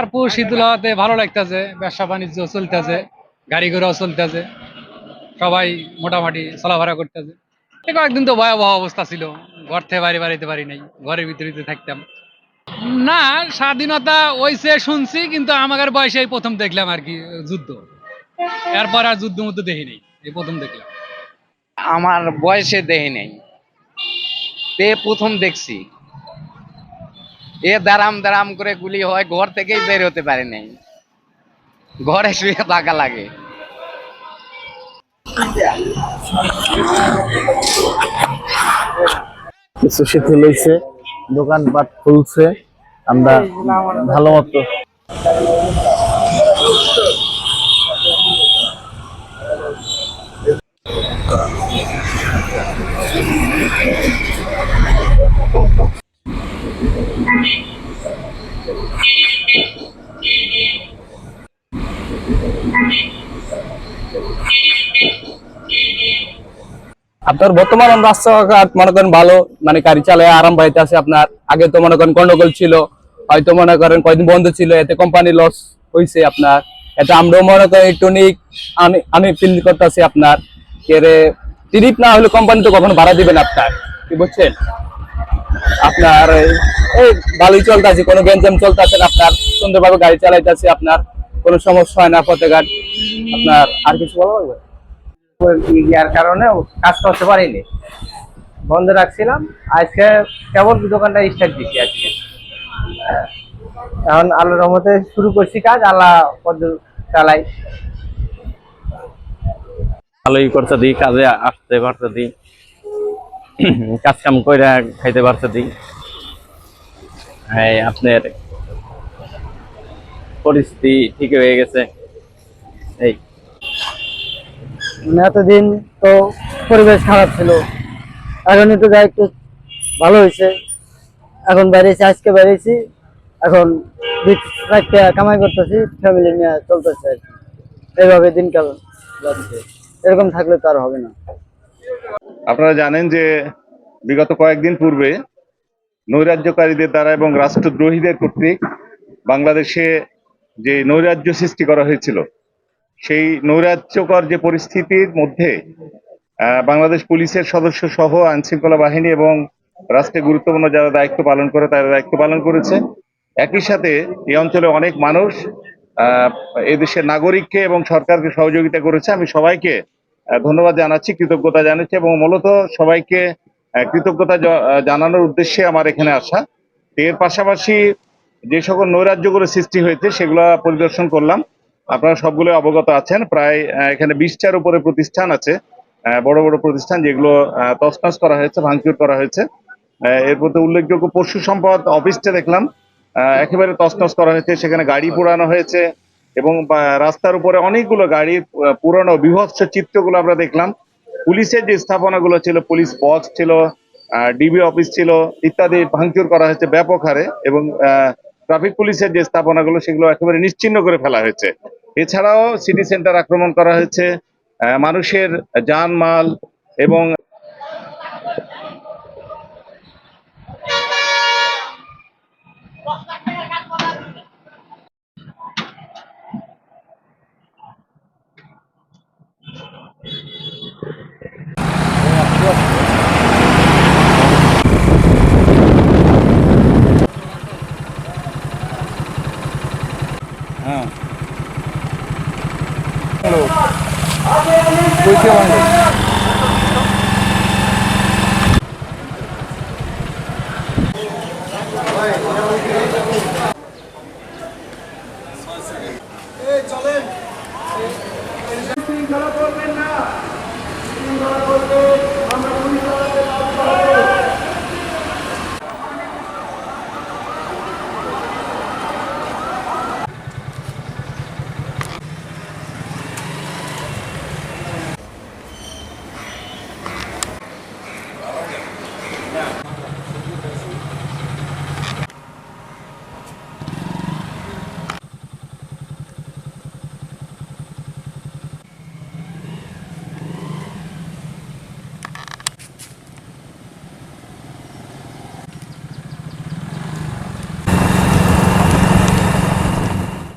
তারপর শীতল হওয়াতে ভালো লাগতেছে, ব্যবসা বাণিজ্য চলতেছে, গাড়ি ঘোড়াও চলতেছে, সবাই মোটামুটি চলাফেরা করতেছে। কয়েকদিন তো ভয়াবহ অবস্থা ছিল, ঘর থেকে বাড়ি বাড়িতে পারি নাই, ঘরের ভিতরে থাকতাম। না, স্বাধীনতা ওইসে শুনছি, কিন্তু আমাদের বয়সে প্রথম দেখলাম আর কি, যুদ্ধ। এরপর আর যুদ্ধ মধ্যে দেখি নাই, এই প্রথম দেখলাম। আমার বয়সে দেখি নেই। প্রথম দেখছি। এ দারাম দারাম করে গুলি হয়, ঘর থেকেই বের হতে পারে নাই। ঘরে শুয়ে থাকা লাগে। কিছু শিথিল হয়েছে দোকানপাট খুলছে, আমরা ভালো মতো আপনার বর্তমান রাস্তাঘাট মনে করেন ভালো মানে গাড়ি চালায় আরাম বাড়িতে আছে আপনার। আগে তো মনে করেন গন্ডগোল ছিল, হয়তো মনে করেন কয়দিন বন্ধ ছিল, এতে কোম্পানি লস হয়েছে আপনার। এটা আমরাও মনে করেন একটু নিক, আমি আমি ফিল করতেছি আপনার এরে ট্রিপ না হলে কোম্পানি তো কখনো ভাড়া দিবেন আপনার। কি বুঝছেন? আপনার এই- ভালোই চলতেছে কোনো গেঞ্জাম চলতেছে না আপনার সুন্দরভাবে গাড়ি চালাইতেছে আপনার কোনো সমস্যা হয় না পথেঘাট আপনার আর কিছু বলা লাগবে? ইয়ার কারণে কাজ করতে পারিনি। বন্ধ রাখছিলাম। আজকে কেবল দোকানটা স্টার্ট দিচ্ছি আজকে। এখন আল্লাহর রহমতে শুরু করছি কাজ আল্লাহ পদ্ম চালাই। ভালোই করতে দিই কাজে আসতে পারতে দিই। কাজ কাম করে খাইতে পারতে দিই হ্যাঁ আপনার পরিস্থিতি ঠিক হয়ে গেছে। এই। মানে এতদিন তো পরিবেশ খারাপ ছিল। এখন একটু যা একটু ভালো হয়েছে। এখন বেরিয়েছি, আজকে বেরিয়েছি। এখন কামাই করতেছি ফ্যামিলি নিয়ে চলতেছে আর কি। এইভাবে দিনকাল এরকম থাকলে তো আর হবে না। আপনারা জানেন যে বিগত কয়েকদিন পূর্বে নৈরাজ্যকারীদের দ্বারা এবং রাষ্ট্রদ্রোহীদের কর্তৃক বাংলাদেশে যে নৈরাজ্য সৃষ্টি করা হয়েছিল সেই নৈরাজ্যকর যে পরিস্থিতির মধ্যে বাংলাদেশ পুলিশের সদস্য সহ আইন শৃঙ্খলা বাহিনী এবং রাষ্ট্রে গুরুত্বপূর্ণ যারা দায়িত্ব পালন করে তারা দায়িত্ব পালন করেছে। একই সাথে এই অঞ্চলে অনেক মানুষ আহ, এদেশের নাগরিককে এবং সরকারকে সহযোগিতা করেছে। আমি সবাইকে ধন্যবাদ জানাচ্ছি, কৃতজ্ঞতা জানাচ্ছি এবং মূলত সবাইকে কৃতজ্ঞতা জানানোর উদ্দেশ্যে আমার এখানে আসা। এর পাশাপাশি যে সকল নৈরাজ্যগুলো সৃষ্টি হয়েছে সেগুলো পরিদর্শন করলাম। আপনারা সবগুলো অবগত আছেন। প্রায় এখানে বিশটার উপরে প্রতিষ্ঠান আছে বড় বড় প্রতিষ্ঠান যেগুলো তছনছ করা হয়েছে, ভাঙচুর করা হয়েছে। এর মধ্যে উল্লেখযোগ্য পশু সম্পদ অফিসটা দেখলাম। একেবারে তছনছ করা হয়েছে। সেখানে গাড়ি পোড়ানো হয়েছে। এবং রাস্তার উপরে অনেকগুলো গাড়ির পুরনো বিভৎস চিত্রগুলো আমরা দেখলাম। পুলিশের যে স্থাপনাগুলো ছিল, পুলিশ বক্স ছিল ডিবি অফিস ছিল ইত্যাদি ভাঙচুর করা হয়েছে ব্যাপক হারে এবং ট্রাফিক পুলিশের যে স্থাপনাগুলো, সেগুলো একেবারে নিশ্চিহ্ন করে ফেলা হয়েছে। এছাড়াও সিটি সেন্টার আক্রমণ করা হয়েছে মানুষের জানমাল এবং luôn à. Hello. Buổi chiều anh